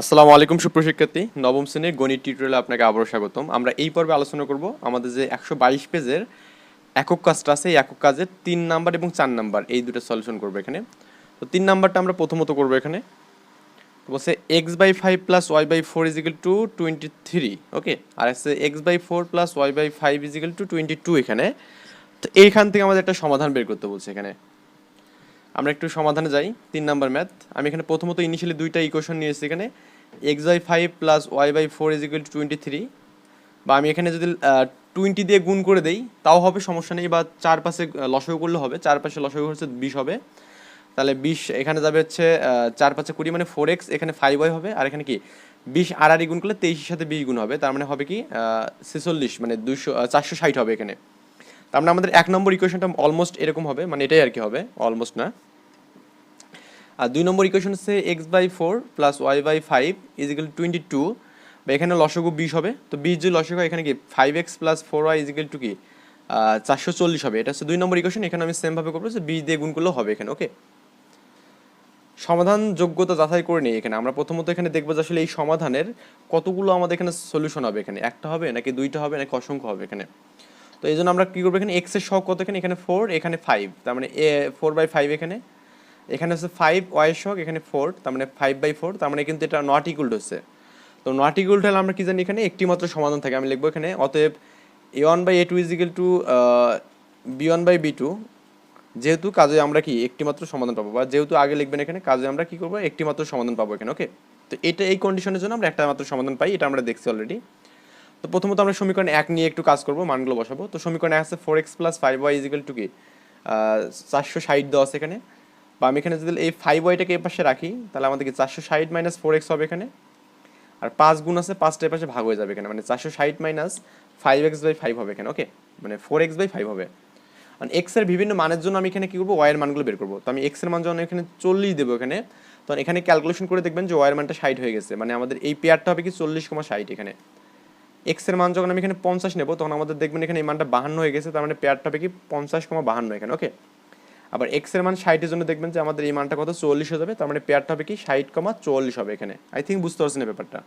আসসালামু আলাইকুম সুপ্রশিক্ষার্থী নবম শ্রেণির গণিত টিউটোরিয়ালে আপনাকে আবারও স্বাগতম। আমরা এই পর্বে আলোচনা করব আমাদের যে একশো বাইশ পেজের একক কাজটা আছে, এই একক কাজের তিন নাম্বার এবং চার নাম্বার, এই দুটো সলিউশন করব এখানে। তো তিন নাম্বারটা আমরা প্রথমত করব এখানে। বলছে x by five plus y by four is equal to twenty three okay আর আছে x by four plus y by five is equal to twenty two এখানে। তো এইখান থেকে আমাদের একটা সমাধান বের করতে বলছে এখানে। আমরা একটু সমাধানে যাই, তিন নাম্বার ম্যাথ আমি এখানে প্রথমত ইনিশিয়ালি দুইটা ইকুয়েশন নিয়ে এসেছি এখানে। X by five plus y by four is equal to twenty three বা আমি এখানে যদি টোয়েন্টি দিয়ে গুণ করে দেই, তাও হবে সমস্যা নেই, বা চার পাশে লসগু করলে হবে। চার পাশে হচ্ছে বিশ হবে। তাহলে বিশ এখানে যাবে হচ্ছে চার পাঁচে কুড়ি মানে ফোর এক্স এখানে ফাইভ ওয়াই হবে। আর এখানে কি? বিশ আর গুণ করলে তেইশের সাথে বিশ গুণ হবে। তার মানে হবে কি ছেচল্লিশ মানে দুশো চারশো ষাট হবে এখানে। তার মানে আমাদের এক নম্বর ইকুয়েশনটা অলমোস্ট এরকম হবে মানে এটাই আর কি হবে অলমোস্ট না। আর দুই নম্বর ইকুয়েশন হচ্ছে x by four plus y by five is equal twenty two বা এখানে লসগু বিশ হবে, তো বিশ লসগু হয়, এখানে কি five x plus four y is equal to কি? চারশো চল্লিশ হবে। এটা হচ্ছে দুই নম্বর ইকুয়েশন এখানে আমি সেমভাবে করব, যে বিশ দিয়ে গুণ করলেও হবে এখানে ওকে সমাধান যোগ্যতা যাচাই করে নিই এখানে। আমরা প্রথমত এখানে দেখব যে আসলে এই সমাধানের কতগুলো আমাদের এখানে সলিউশন হবে এখানে। একটা হবে, নাকি দুইটা হবে, নাকি অসংখ্য হবে এখানে। তো এই জন্য আমরা কী করব এখানে? এক্সের সহ কত এখানে? এখানে ফোর এখানে ফাইভ তার মানে এ ফোর বাই ফাইভ এখানে। এখানে হচ্ছে ফাইভ ওয়াই শক এখানে ফোর তার মানে ফাইভ বাই ফোর তার মানে কিন্তু এটা নট ইকুয়াল হচ্ছে। তো নট ইকুয়াল হলে আমরা কি জানি এখানে? একটি মাত্র সমাধান থাকে, আমি লিখব এখানে। অতএব a one by a two is equal to b one by b two যেহেতু কাজে আমরা কি একটি মাত্র সমাধান পাবো, বা যেহেতু আগে লিখবেন এখানে, কাজে আমরা কি করব? একটি মাত্র সমাধান পাবো এখানে ওকে তো এটা এই কন্ডিশনের জন্য আমরা একটা মাত্র সমাধান পাই, এটা আমরা দেখছি অলরেডি তো প্রথমত আমরা সমীকরণ এক নিয়ে একটু কাজ করব, মানগুলো বসাবো। তো সমীকরণ এক আছে four x plus five y is equal to কি? চারশো ষাট দেওয়া আছে এখানে। বা আমি এখানে যদি এই ফাইভ ওয়াইটাকে এ পাশে রাখি, তাহলে আমাদের কি চারশো ষাট মাইনাস ফোর এক্স হবে এখানে। আর পাঁচ গুণ আছে পাঁচটা পাশে ভাগ হয়ে যাবে এখানে মানে চারশো ষাট minus five x by five হবে এখানে ওকে মানে ফোর এক্স বাই ফাইভ হবে। আর এক্সের বিভিন্ন মানের জন্য আমি এখানে কি করব? ওয়াইয়ের মানগুলো বের করব। তো আমি এক্সের মান যখন এখানে চল্লিশ দেবো এখানে, তখন এখানে ক্যালকুলেশন করে দেখবেন যে ওয়াইয়ের মানটা ষাট হয়ে গেছে। মানে আমাদের এই পেয়ারটা হবে কি চল্লিশ কমা ষাট এখানে। এক্সের মান যখন আমি এখানে পঞ্চাশ নেব, তখন আমাদের দেখবেন এখানে এই মানটা বাহান্ন হয়ে গেছে, তার মানে পেয়ারটা কি পঞ্চাশ কমা বাহান্ন এখানে ওকে আবার এক্সের মান ষাটের জন্য দেখবেন যে আমাদের এই মানটা কত? চল্লিশ হয়ে যাবে, তার মানে পেয়ারটা হবে কি ষাট কমা চল্লিশ হবে এখানে। আই থিঙ্ক বুঝতে পারছেন এই ব্যাপারটা।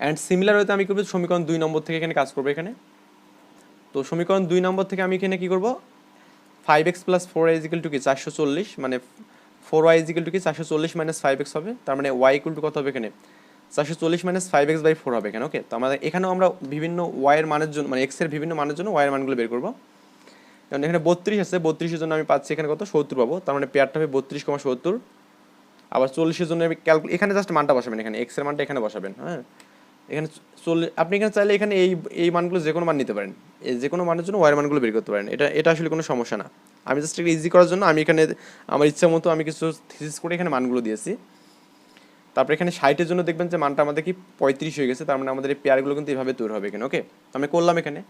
অ্যান্ড সিমিলার হয়তো আমি করব সমীকরণ দুই নম্বর থেকে এখানে কাজ করব এখানে। তো সমীকরণ দুই নম্বর থেকে আমি এখানে কি করব? Five x plus four y is equal to কি? চারশো চল্লিশ মানে ফোর ওয়াই ইজিক্যাল টু কি? চারশো চল্লিশ মাইনাস ফাইভ এক্স হবে, তার মানে ওয়াই ইকুয়াল টু কত হবে এখানে? চারশো চল্লিশ minus five x by four হবে কেন ওকে তো আমাদের এখানেও আমরা বিভিন্ন ওয়াইয়ের মানের জন্য মানে এক্সের বিভিন্ন মানের জন্য ওয়াইয়ের মানগুলো বের করব। কারণ এখানে বত্রিশ আছে, বত্রিশের জন্য আমি পাচ্ছি এখানে কত? সত্তর পাবো। তার মানে পেয়ারটা হবে বত্রিশ কমা সত্তর। আবার চল্লিশের জন্য আমি ক্যালকুল এখানে জাস্ট মানটা বসাবেন এখানে এক্সের মানটা এখানে বসাবেন হ্যাঁ? এখানে চল্লিশ আপনি এখানে চাইলে এখানে এই এই মানগুলো যে কোনো মান নিতে পারেন। এই যে কোনো মানের জন্য ওয়ার মানগুলো বের করতে পারেন। এটা এটা আসলে কোনো সমস্যা না। আমি জাস্ট একটু ইজি করার জন্য আমি এখানে, আমার ইচ্ছা মতো আমি কিছু থিসিস করে এখানে মানগুলো দিয়েছি। তারপর এখানে ষাটের জন্য দেখবেন যে মানটা আমাদের কি পঁয়ত্রিশ হয়ে গেছে, তার মানে আমাদের এই পেয়ারগুলো কিন্তু এভাবে তৈরি হবে এখানে, ওকে? আমি করলাম এখানে।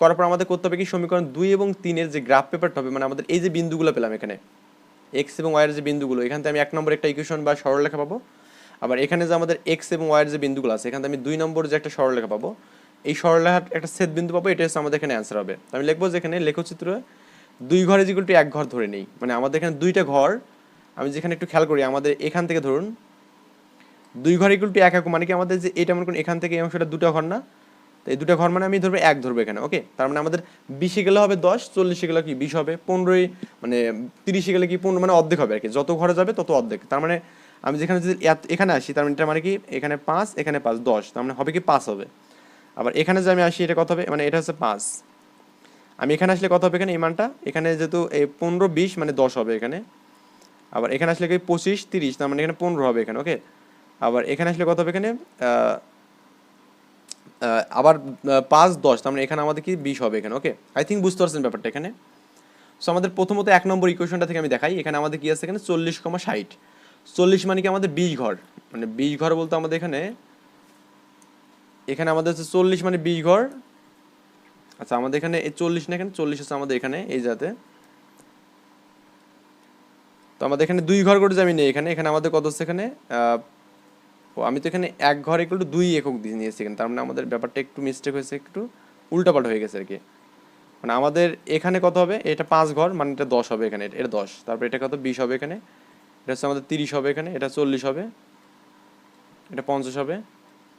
করার পর আমাদের করতে হবে কি সমীকরণ দুই এবং তিনের যে গ্রাফ পেপারটা হবে মানে আমাদের এই যে বিন্দুগুলো পেলাম এখানে এক্স এবং ওয়াইয়ের যে বিন্দুগুলো, এখান থেকে আমি এক নম্বর একটা ইকুয়েশন বা সরলরেখা পাবো। আবার এখানে যে আমাদের এক্স এবং ওয়াইয়ের যে বিন্দুগুলো আছে, এখান থেকে আমি দুই নম্বর যে একটা সরলরেখা পাবো। এই সরলরেখার একটা সেট বিন্দু পাবো, এটা হচ্ছে আমাদের এখানে অ্যান্সার হবে। আমি লিখব যে এখানে লেখচিত্র, দুই ঘরে যেগুলো এক ঘর ধরে নেই। মানে আমাদের এখানে দুইটা ঘর, আমি যেখানে একটু খেয়াল করি, আমাদের এখান থেকে ধরুন দুই ঘর ইকুয়াল টু এক এক মানে কি আমাদের যে এটা মনে করুন এখান থেকে এই অংশটা দুটো ঘর না? তো এই দুটো ঘর মানে আমি ধরবো এক ধরবো এখানে ওকে তার মানে আমাদের বিশে গেলে হবে দশ, চল্লিশে গেলে কি বিশ হবে পনেরোই মানে তিরিশে গেলে কি পনেরো মানে অর্ধেক হবে আর কি। যত ঘরে যাবে তত অর্ধেক। তার মানে আমি যেখানে যদি এখানে আসি, তার মানে এটা মানে কি? এখানে পাঁচ এখানে পাঁচ, দশ। তার মানে হবে কি পাঁচ হবে। আবার এখানে যে আমি আসি, এটা কত হবে? মানে এটা হচ্ছে পাঁচ। আমি এখানে আসলে কত হবে এখানে? এই মানটা? এখানে যেহেতু এই পনেরো, বিশ মানে দশ হবে এখানে। আবার এখানে আসলে কি পঁচিশ, তিরিশ, তার মানে এখানে পনেরো হবে এখানে ওকে আবার এখানে আসলে কত হবে এখানে? আবার পাঁচ দশ, তার মানে এখানে আমাদের কি বিশ হবে এখানে ওকে আই থিঙ্ক বুঝতে পারছেন ব্যাপারটা এখানে। সো আমাদের প্রথমত এক নম্বর ইকুয়েশনটা থেকে আমি দেখাই, এখানে আমাদের কি আছে এখানে? চল্লিশ কমা ষাট। চল্লিশ মানে কি আমাদের বিশ ঘর? মানে বিশ ঘর বলতে আমাদের এখানে এখানে আমাদের হচ্ছে চল্লিশ মানে বিশ ঘর। আচ্ছা আমাদের এখানে এই চল্লিশ না এখানে? চল্লিশ আছে আমাদের এখানে, এই জাতে তো আমাদের এখানে দুই ঘর করে যে আমি নেই এখানে এখানে আমাদের কত হচ্ছে এখানে? ও আমি তো এখানে এক ঘর একটু দুই একক দিয়ে নিয়েছি এখানে। তার মানে আমাদের ব্যাপারটা একটু মিস্টেক হয়েছে, একটু উল্টাপাল্টা হয়ে গেছে আর কি। মানে আমাদের এখানে কত হবে? এটা পাঁচ ঘর মানে এটা দশ হবে এখানে, এটা দশ। তারপর এটা কত? বিশ হবে এখানে। এটা হচ্ছে আমাদের তিরিশ হবে এখানে, এটা চল্লিশ হবে। এটা পঞ্চাশ হবে,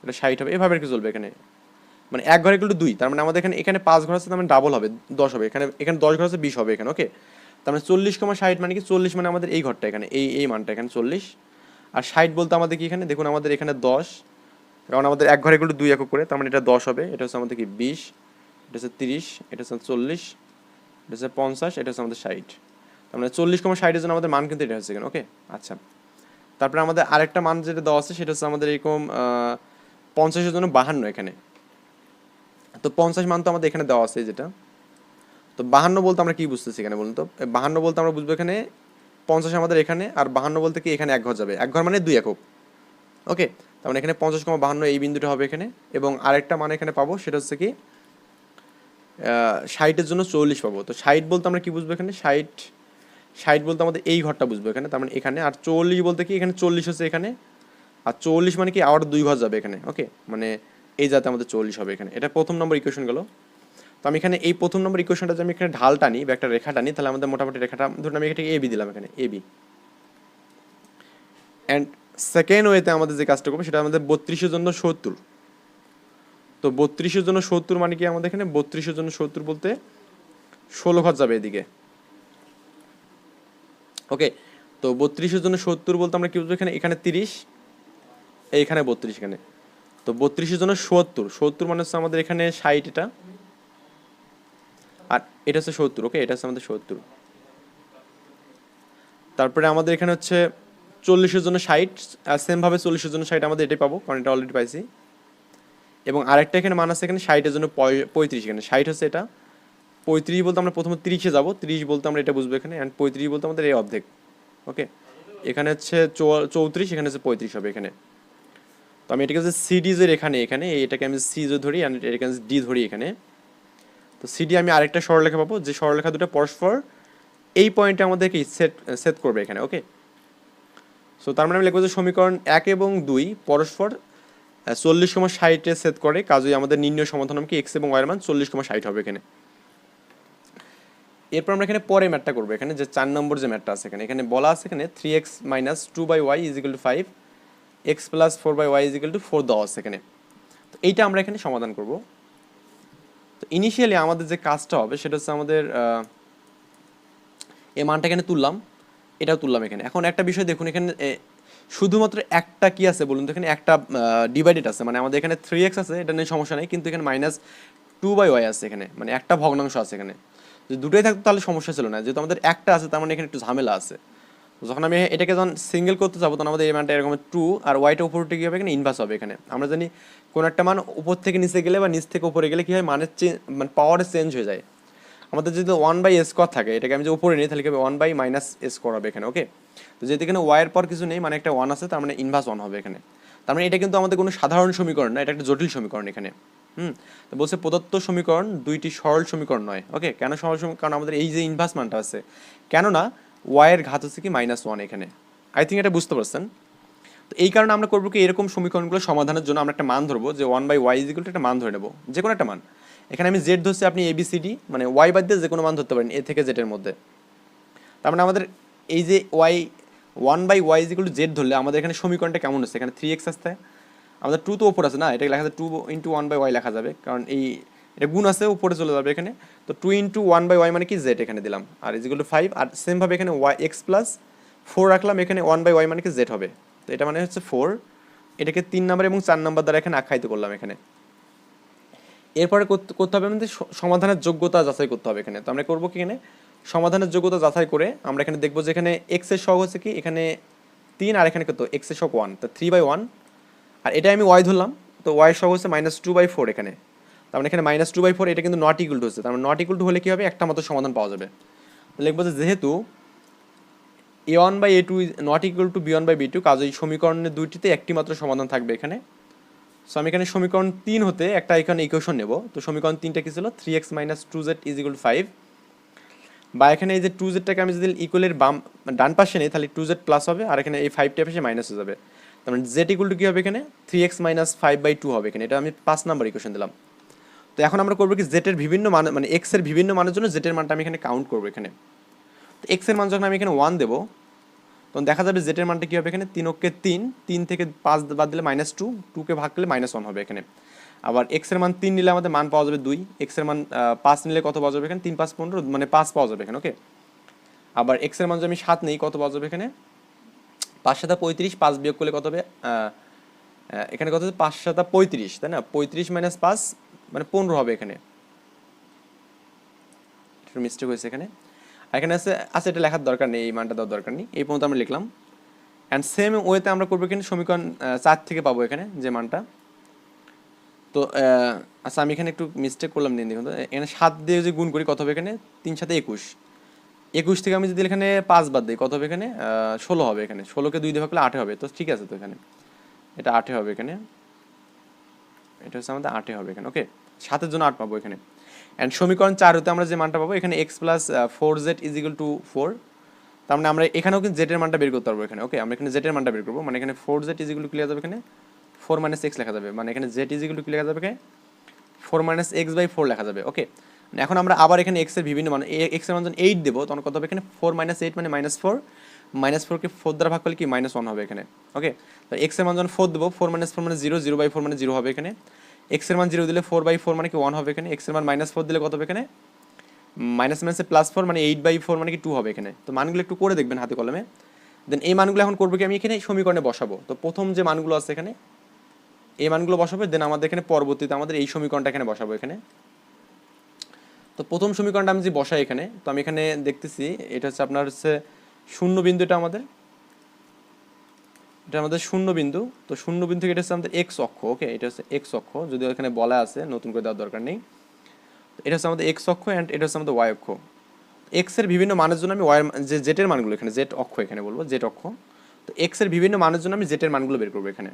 এটা ষাট হবে, এভাবে আর কি চলবে এখানে। মানে এক ঘর একটু দুই। তার মানে আমাদের এখানে এখানে পাঁচ ঘর আছে, তার মানে ডাবল হবে, দশ হবে। এখানে এখানে দশ ঘর আছে, বিশ হবে এখানে ওকে তার মানে চল্লিশ কমা ষাট মানে কি? চল্লিশ মানে আমাদের এই ঘরটা এখানে, এই এই মানটা এখানে, চল্লিশ। আর ষাট বলতে আমাদের কি এখানে? দেখুন, আমাদের এখানে দশ। কারণ আমাদের এক ঘরে এগুলো দুই একক করে, তার মানে এটা দশ হবে। এটা হচ্ছে আমাদের কি, বিশ, এটা হচ্ছে তিরিশ, এটা হচ্ছে চল্লিশ, এটা হচ্ছে পঞ্চাশ, এটা হচ্ছে আমাদের ষাট। তার মানে চল্লিশ কমা ষাটের জন্য আমাদের মান কিন্তু এটা হচ্ছে ওকে? আচ্ছা। তারপরে আমাদের আরেকটা মান যেটা দেওয়া আছে, সেটা হচ্ছে আমাদের এরকম পঞ্চাশের জন্য বাহান্ন এখানে। তো পঞ্চাশ মান তো আমাদের এখানে দেওয়া আছে যেটা। তো বাহান্ন বলতে আমরা কি বুঝতেছি এখানে বলুন তো? বাহান্ন বলতে আমরা বুঝব এখানে পঞ্চাশ আমাদের এখানে আর বাহান্ন বলতে কি এখানে এক ঘর যাবে। এক ঘর মানে দুই একক। ওকে তার মানে এখানে পঞ্চাশ কমা বাহান্ন এই বিন্দুটা হবে এখানে। এবং আরেকটা মান এখানে পাবো, সেটা হচ্ছে কি ষাটের জন্য চল্লিশ পাবো। তো ষাট বলতে আমরা কি বুঝব এখানে? ষাট ষাট বলতে আমাদের এই ঘরটা বুঝব এখানে। তার মানে এখানে, আর চল্লিশ বলতে কি এখানে চল্লিশ হচ্ছে এখানে। আর চল্লিশ মানে কি আবার দুই ঘর যাবে এখানে। ওকে মানে এই যাতে আমাদের চল্লিশ হবে এখানে। এটা প্রথম নম্বর ইকুয়েশন গেল। তো আমি এখানে এই প্রথম নম্বর ইকুয়েশনটা যে আমি এখানে ঢাল টানি বা একটা রেখা টানি তাহলে আমাদের মোটামুটি রেখাটা, ধরুন আমি এখানে এবি দিলাম এখানে এবি অ্যান্ড সেকেন্ড ওয়েতে আমাদের যে কাজটা করব, সেটা আমাদের বত্রিশের জন্য সত্তর। তো বত্রিশের জন্য সত্তর মানে কি আমাদের এখানে? বত্রিশের জন্য সত্তর বলতে ষোলো ঘর যাবে এদিকে। ওকে তো বত্রিশের জন্য সত্তর বলতে আমরা কি বুঝব এখানে? এখানে তিরিশ, এইখানে বত্রিশ এখানে। তো বত্রিশের জন্য সত্তর সত্তর মানে হচ্ছে আমাদের এখানে ষাট এটা। আর এটা হচ্ছে সত্তর ওকে এটা হচ্ছে আমাদের সত্তর। তারপরে আমাদের এখানে হচ্ছে চল্লিশের জন্য ষাট সেমভাবে চল্লিশের জন্য ষাট আমাদের এটাই পাবো, কারণ এটা অলরেডি পাইছি। এবং আরেকটা এখানে মান আছে এখানে ষাটের জন্য পঁয়- পঁয়ত্রিশ এখানে। ষাট হচ্ছে এটা। পঁয়ত্রিশ বলতে আমরা প্রথমে তিরিশে যাব। তিরিশ বলতে আমরা এটা বুঝব এখানে। অ্যান্ড পঁয়ত্রিশ বলতে আমাদের এই অর্ধেক ওকে এখানে হচ্ছে চৌত্রিশ, এখানে হচ্ছে পঁয়ত্রিশ হবে এখানে। তো আমি এটাকে হচ্ছে সিডিজের এখানে এখানে, এটাকে আমি সিজে ধরি অ্যান্ড এটাকে ডি ধরি এখানে। তো সিডি আমি আরেকটা সরলরেখা পাবো, যে সরলরেখা দুটো পরস্পর এই পয়েন্টে আমাদেরকে সেট সেট করবে এখানে ওকে সো তার মানে আমি লিখব যে সমীকরণ এক এবং দুই পরস্পর চল্লিশ কমা ষাটে সেট করে, কাজেই আমাদের নির্ণয় সমাধান কি? এক্স এবং ওয়াইয়ের মান চল্লিশ কমা ষাট হবে এখানে। এরপর আমরা এখানে পরে ম্যাটটা করব, এখানে যে চার নম্বর যে ম্যাটটা আছে এখানে। এখানে বলা আছে এখানে three x minus two by y is equal to five x plus four by y is equal to four দেওয়া আছে এখানে। তো এইটা আমরা এখানে সমাধান করব। তো ইনিশিয়ালি আমাদের যে কাজটা হবে, সেটা হচ্ছে আমাদের এই মানটা এখানে তুললাম, এটাও তুললাম এখানে। এখন একটা বিষয় দেখুন, এখানে শুধুমাত্র একটা কি আছে বলুন তো? এখানে একটা ডিভাইডেড আছে মানে আমাদের এখানে থ্রি এক্স আছে, এটা নিয়ে সমস্যা নেই, কিন্তু এখানে মাইনাস টু বাই ওয়াই আছে এখানে মানে একটা ভগ্নাংশ আছে এখানে। যদি দুটোই থাকতো তাহলে সমস্যা ছিল না, যেহেতু আমাদের একটা আছে, তার মানে এখানে একটু ঝামেলা আছে। যখন আমি এটাকে যখন সিঙ্গেল করতে যাব, তখন আমাদের এই মানটা এরকম টু আর ওয়াইটা উপর উঠে কি হবে? এখানে ইনভার্স হবে এখানে। আমরা জানি কোনো একটা মান উপর থেকে নিচে গেলে বা নিচ থেকে উপরে গেলে কি হয়? মানের চেঞ্জ মানে পাওয়ারের চেঞ্জ হয়ে যায়। আমাদের যদি ওয়ান বাই এস কর থাকে, এটাকে আমি যে উপরে নিই, তাহলে কি হবে? ওয়ান বাই মাইনাস এস কর হবে এখানে ওকে তো যেহেতু এখানে ওয়াইয়ের পর কিছু নেই মানে একটা ওয়ান আছে, তার মানে ইনভার্স ওয়ান হবে এখানে। তার মানে এটা কিন্তু আমাদের কোনো সাধারণ সমীকরণ না, এটা একটা জটিল সমীকরণ এখানে। হুম? তো বলছে প্রদত্ত সমীকরণ দুইটি সরল সমীকরণ নয় ওকে কেন সরল সমীকরণ? কারণ আমাদের এই যে ইনভার্স মানটা আছে। কেননা ওয়াইয়ের ঘাত হচ্ছে কি? মাইনাস ওয়ান এখানে। আই থিঙ্ক এটা বুঝতে পারছেন? তো এই কারণে আমরা করব কি? এরকম সমীকরণগুলো সমাধানের জন্য আমরা একটা মান ধরবো যে ওয়ান বাই ওয়াই ইজিকুল একটা মান ধরে নেব। যে কোনো একটা মান। এখানে আমি জেড ধরছি, আপনি এবিসিডি মানে ওয়াই বাদ দিয়ে যে কোনো মান ধরতে পারেন এ থেকে জেডের মধ্যে। তার মানে আমাদের এই যে y one by y is equal z ধরলে আমাদের এখানে সমীকরণটা কেমন হচ্ছে? এখানে থ্রি এক্স আসতে আমাদের টু তো ওপর আছে না? এটাকে লেখা যাবে two into one by y লেখা যাবে। কারণ এই এটা গুণ আছে, উপরে চলে যাবে এখানে। তো two into one by Y মানে কি? জেড এখানে দিলাম। আর ইজিকুল টু ফাইভ আর সেমভাবে এখানে ওয়াই এক্স প্লাস ফোর রাখলাম, এখানে ওয়ান বাই ওয়াই মানে কি? জেড হবে। তো এটা মানে হচ্ছে ফোর এটাকে তিন নাম্বার এবং চার নাম্বার দ্বারা এখানে আখ্যায়িত করলাম এখানে। এরপরে করতে হবে আমাদের সমাধানের যোগ্যতা যাচাই করতে হবে এখানে। তো আমরা করব কি এখানে? সমাধানের যোগ্যতা যাচাই করে আমরা এখানে দেখব যে এখানে এক্সের সহগ হচ্ছে কি? এখানে তিন, আর এখানে কত? এক্সের সহগ ওয়ান তো থ্রি বাই ওয়ান আর এটা আমি ওয়াই ধরলাম। তো ওয়াই সহগ হচ্ছে মাইনাস টু বাই ফোর এখানে। তার মানে এখানে মাইনাস টু বাই ফোর এটা কিন্তু নট ইকুয়াল টু হচ্ছে। তার মানে নট ইকুয়াল টু হলে কি হবে? একটা মতো সমাধান পাওয়া যাবে। লিখব যে যেহেতু a one by a two not equal to b one by b two কাজে সমীকরণের দুইটিতে একটি মাত্র সমাধান থাকবে এখানে। সো আমি এখানে সমীকরণ তিন হতে একটা এখানে ইকুয়েশন নেব। তো সমীকরণ তিনটা কি ছিল? Three x minus two z is equal five বা এখানে এই যে টু জেডটাকে আমি যদি ইকুয়ালের বাম ডান পাশে নেই, তাহলে টু জেড প্লাস হবে, আর এখানে এই ফাইভটা পাশে মাইনাস হয়ে যাবে। তার মানে জেড ইকুয়াল টু কী হবে এখানে? Three x minus five by two হবে এখানে। এটা আমি পাঁচ নাম্বার ইকুয়েশন দিলাম। তো এখন আমরা করব কি জেটের বিভিন্ন মান মানে এক্সের বিভিন্ন মানের জন্য জেটের মানটা আমি এখানে কাউন্ট করব এখানে। তো এক্সের মান যখন আমি এখানে ওয়ান দেবো, তখন দেখা যাবে জেটের মানটা কী হবে এখানে? তিন অক্ষে তিন তিন থেকে পাঁচ বাদ দিলে মাইনাস টু টুকে ভাগ করলে মাইনাস ওয়ান হবে এখানে। আবার এক্সের মান তিন নিলে আমাদের মান পাওয়া যাবে দুই এক্সের মান পাঁচ নিলে কত পাওয়া যাবে এখানে? তিন, পাঁচ, পনেরো মানে পাঁচ পাওয়া যাবে এখানে, ওকে? আবার এক্সের মান যদি আমি সাত নেই, কত পাওয়া যাবে এখানে? পাঁচ সাতা পঁয়ত্রিশ, পাঁচ বিয়োগ করলে কত হবে? এখানে কত হচ্ছে? পাঁচ সাতা পঁয়ত্রিশ, তাই না? পঁয়ত্রিশ মাইনাস পাঁচ মানে পনেরো হবে এখানে। মিস্টেক হয়েছে এখানে। এখানে আছে আচ্ছা এটা লেখার দরকার নেই, এই মানটা দেওয়ার দরকার নেই। এই পর্যন্ত আমরা লিখলাম। অ্যান্ড সেম ওয়েতে আমরা করব এখানে সমীকরণ চার থেকে পাবো এখানে যে মানটা। তো আচ্ছা আমি এখানে একটু মিস্টেক করলাম দিন দেখুন এখানে সাত দিয়ে যদি গুণ করি, কত হবে এখানে? তিন সাথে একুশ। একুশ থেকে আমি যদি এখানে পাঁচ বাদ দিই, কত হবে এখানে? ষোলো হবে এখানে। ষোলোকে দুই দেওয়া করলে আটে হবে। তো ঠিক আছে তো এখানে। এটা আটে হবে এখানে। এটা হচ্ছে আমাদের আটে হবে এখানে। ওকে সাতের জন্য আট পাবো এখানে। অ্যান্ড সমীকরণ চার হতে আমরা যে মানটা পাবো, এখানে x plus four z is equal to four তার মানে আমরা এখানেও কিন্তু জেটের মানটা বের করতে পারব এখানে। ওকে আমরা এখানে জেটের মানটা বের করব। মানে এখানে four z is equal to clear যাবে এখানে? ফোর মাইনাস এক্স লেখা যাবে। মানে এখানে জেড ইজ ইকুয়াল টু লেখা যাবে এখানে? Four minus x by four লেখা যাবে। ওকে এখন আমরা আবার এখানে এক্সের বিভিন্ন মান এক্সের মান যখন এইট দেবো, তখন কত হবে এখানে? ফোর মাইনাস এইট মানে মাইনাস ফোর মাইনাস ফোরকে ফোর দ্বারা ভাগ করলে কি? মাইনাস ওয়ান হবে এখানে। ওকে তো এক্সের মান যখন ফোর দেবো ফোর মাইনাস ফোর মানে জিরো জিরো বাই ফোর মানে জিরো হবে এখানে। এক্সের মান জিরো দিলে ফোর বাই ফোর মানে কি ওয়ান হবে এখানে? এক্সের মান মাইনাস ফোর দিলে কত হবে এখানে? মাইনাস মাইনাসে প্লাস ফোর মানে এইট বাই ফোর মানে কি টু হবে এখানে। তো মানগুলো একটু করে দেখবেন হাতে কলমে। দেন এই মানগুলো এখন করব কি আমি এখানে সমীকরণে বসাবো। তো প্রথম যে মানগুলো আছে এখানে, এই মানগুলো বসাবো দেন আমাদের এখানে পরবর্তীতে আমাদের এই সমীকরণটা এখানে বসাবো এখানে। তো প্রথম সমীকরণটা আমি যে বসাই এখানে, তো আমি এখানে দেখতেছি, এটা হচ্ছে আপনার হচ্ছে শূন্য বিন্দু এটা আমাদের। এটা আমাদের শূন্য বিন্দু তো শূন্য বিন্দু এটা হচ্ছে আমাদের এক্স অক্ষ ওকে এটা হচ্ছে এক্স অক্ষ, যদিও এখানে বলা আছে, নতুন করে দেওয়ার দরকার নেই। এটা হচ্ছে আমাদের এক্স অক্ষ অ্যান্ড এটা হচ্ছে আমাদের ওয়াই অক্ষ। এক্সের বিভিন্ন মানের জন্য আমি ওয়াই যে জেটের মানগুলো এখানে জেট অক্ষ এখানে বলব জেট অক্ষ। তো এক্সের বিভিন্ন মানের জন্য আমি জেটের মানগুলো বের করব এখানে।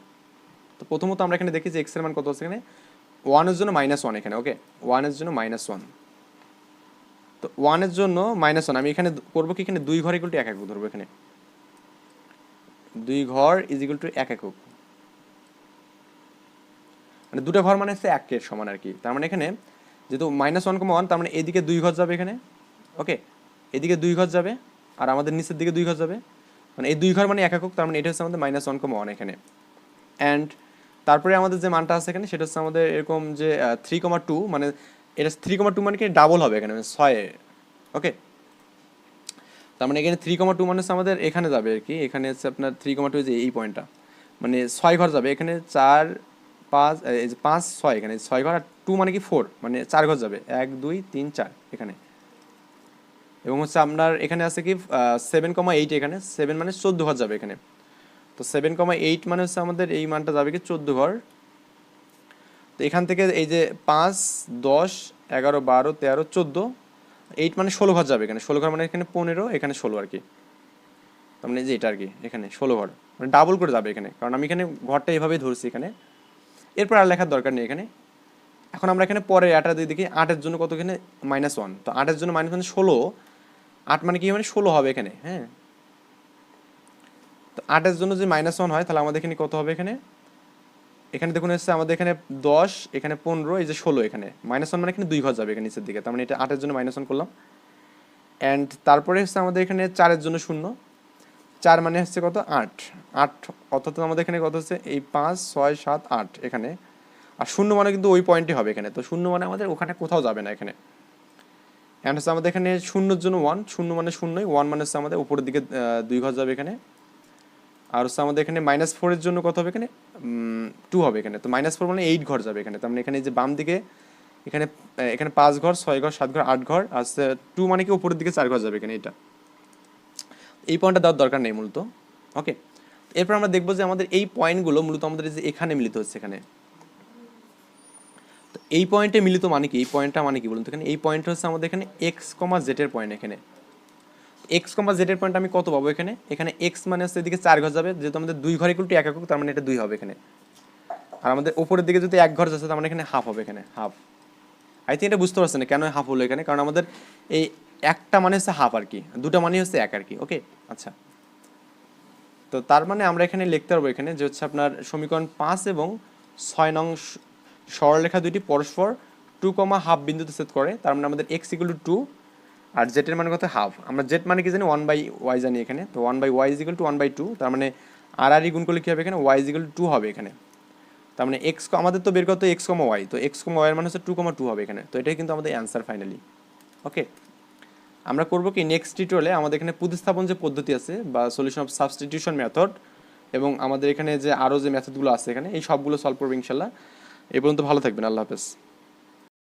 তো প্রথমত আমরা এখানে দেখি যে এক্সের মান কত আছে এখানে? ওয়ানের জন্য মাইনাস ওয়ান এখানে ওকে ওয়ানের জন্য মাইনাস ওয়ান তো ওয়ানের জন্য মাইনাস ওয়ান আমি এখানে করব কি? এখানে দুই ঘর ইকুয়াল এক একক ধরবো এখানে। দুই ঘর ইজ ইকুয়াল টু এক একক। মানে দুটো ঘর মানে হচ্ছে একের সমান আর কি। তার মানে এখানে যেহেতু মাইনাস ওয়ান কমা ওয়ান তার মানে এদিকে দুই ঘর যাবে এখানে। ওকে এদিকে দুই ঘর যাবে আর আমাদের নিচের দিকে দুই ঘর যাবে। মানে এই দুই ঘর মানে এক একক, তার মানে এটা হচ্ছে আমাদের মাইনাস ওয়ান কমা ওয়ান এখানে। অ্যান্ড তারপরে আমাদের যে মানটা আছে এখানে, সেটা হচ্ছে আমাদের এরকম যে থ্রি কমা টু মানে এটা থ্রি কমা টু মানে কি ডাবল হবে এখানে মানে ছয়। ওকে তার মানে এখানে থ্রি কমা টু মানে আমাদের এখানে যাবে আর কি। এখানে হচ্ছে আপনার থ্রি কমা টু যে এই পয়েন্টটা মানে ছয় ঘর যাবে। এখানে চার, পাঁচ এই যে পাঁচ, ছয় এখানে। ছয় ঘর আর টু মানে কি ফোর মানে চার ঘর যাবে। এক, দুই, তিন, চার এখানে। এবং হচ্ছে আপনার এখানে আছে কি সেভেন কমা এইট এখানে। সেভেন মানে চোদ্দ ঘর যাবে এখানে। তো সেভেন কমা এইট মানে হচ্ছে আমাদের এই মানটা যাবে কি, চোদ্দ ঘর। তো এখান থেকে এই যে পাঁচ, দশ, এগারো, বারো, তেরো, চোদ্দ এইট মানে ষোলো ঘর যাবে এখানে। ষোলো ঘর মানে এখানে পনেরো, এখানে ষোলো আর কি। তার মানে যে এটা আর কি, এখানে ষোলো ঘর। মানে ডাবল করে যাবে এখানে। কারণ আমি এখানে ঘরটা এইভাবেই ধরছি এখানে। এরপর আর লেখার দরকার নেই এখানে। এখন আমরা এখানে পরে আটা দিয়ে দেখি, আটের জন্য কত এখানে? মাইনাস ওয়ান তো আটের জন্য মাইনাস ওয়ান ষোলো। আট মানে কি মানে ষোলো হবে এখানে হ্যাঁ? তো আটের জন্য যে মাইনাস ওয়ান হয়, তাহলে আমাদের এখানে কত হবে এখানে? এখানে দেখুন এসছে আমাদের এখানে দশ, এখানে পনেরো, এই যে ষোলো এখানে। মাইনাস ওয়ান মানে এখানে দুই ঘর যাবে এখানে নিচের দিকে। তার মানে এটা আটের জন্য মাইনাস ওয়ান করলাম। অ্যান্ড তারপরে হচ্ছে আমাদের এখানে চারের জন্য শূন্য। চার মানে হচ্ছে কত? আট। আট অর্থাৎ আমাদের এখানে কত হচ্ছে? এই পাঁচ, ছয়, সাত, আট এখানে। আর শূন্য মানে কিন্তু ওই পয়েন্টে হবে এখানে। তো শূন্য মানে আমাদের ওখানে কোথাও যাবে না এখানে। অ্যান্ড হচ্ছে আমাদের এখানে শূন্যর জন্য ওয়ান শূন্য মানে শূন্যই। ওয়ান মানে হচ্ছে আমাদের উপরের দিকে দুই ঘর যাবে এখানে। আর হচ্ছে আমাদের এখানে মাইনাস ফোরের জন্য কত হবে এখানে? টু হবে এখানে। তো মাইনাস ফোর মানে এইট ঘর যাবে এখানে। তার মানে এখানে যে বাম দিকে, এখানে এখানে পাঁচ ঘর, ছয় ঘর, সাত ঘর, আট ঘর, আর টু মানে কি উপরের দিকে চার ঘর যাবে এখানে এটা এই পয়েন্টটা দেওয়ার দরকার নেই মূলত। ওকে এরপর আমরা দেখব যে আমাদের এই পয়েন্টগুলো মূলত আমাদের যে এখানে মিলিত হচ্ছে এখানে। এই পয়েন্টে মিলিত মানে কি? এই পয়েন্টটা মানে কি বলুন তো এখানে? এই পয়েন্টটা হচ্ছে আমাদের এখানে এক্স কমা জেটের পয়েন্ট এখানে। এক্স কমা জেটের পয়েন্ট আমি কত পাবো এখানে? এখানে এক্স মানে হচ্ছে এদিকে চার ঘর যাবে, যেহেতু আমাদের দুই ঘর ইকুয়াল টু এক একক, তার মানে এটা দুই হবে এখানে। আর আমাদের উপরের দিকে যদি এক ঘর যাচ্ছে, তার মানে এখানে হাফ হবে এখানে হাফ আই থিঙ্ক এটা বুঝতে পারছেন কেন হাফ হলো এখানে? কারণ আমাদের এই একটা মানে হচ্ছে হাফ আর কি, দুটা মানে হচ্ছে এক আর কি ওকে আচ্ছা। তো তার মানে আমরা এখানে লিখতে পারব এখানে যে হচ্ছে আপনার সমীকরণ পাঁচ এবং ছয় নং সরলরেখা দুইটি পরস্পর টু কমা হাফ বিন্দুতে সেট করে, তার মানে আমাদের এক্স ইকুয়াল টু টু আর জেটের মানে কত? হাফ আমরা জেট মানে কি জানি? ওয়ান বাই ওয়াই জানি এখানে। তো one by y is equal to one by two তার মানে আর আর গুণ করলে কী হবে এখানে? ওয়াই ইজিক্যাল টু হবে এখানে। তার মানে এক্স আমাদের তো বের করতে এক্স কমা ওয়াই তো এক্স কমা ওয়াই মানে হচ্ছে টু কমা টু হবে এখানে। তো এটাই কিন্তু আমাদের অ্যান্সার ফাইনালি ওকে আমরা করব কি? নেক্সট টিউটোরিয়ালে আমাদের এখানে প্রতিস্থাপন যে পদ্ধতি আছে বা সলিউশন অফ সাবস্টিটিউশন মেথড এবং আমাদের এখানে যে আরও যে মেথডগুলো আছে এখানে, এই সবগুলো সলভ করব ইনশাল্লাহ। এই পর্যন্ত ভালো থাকবেন। আল্লাহ হাফেজ।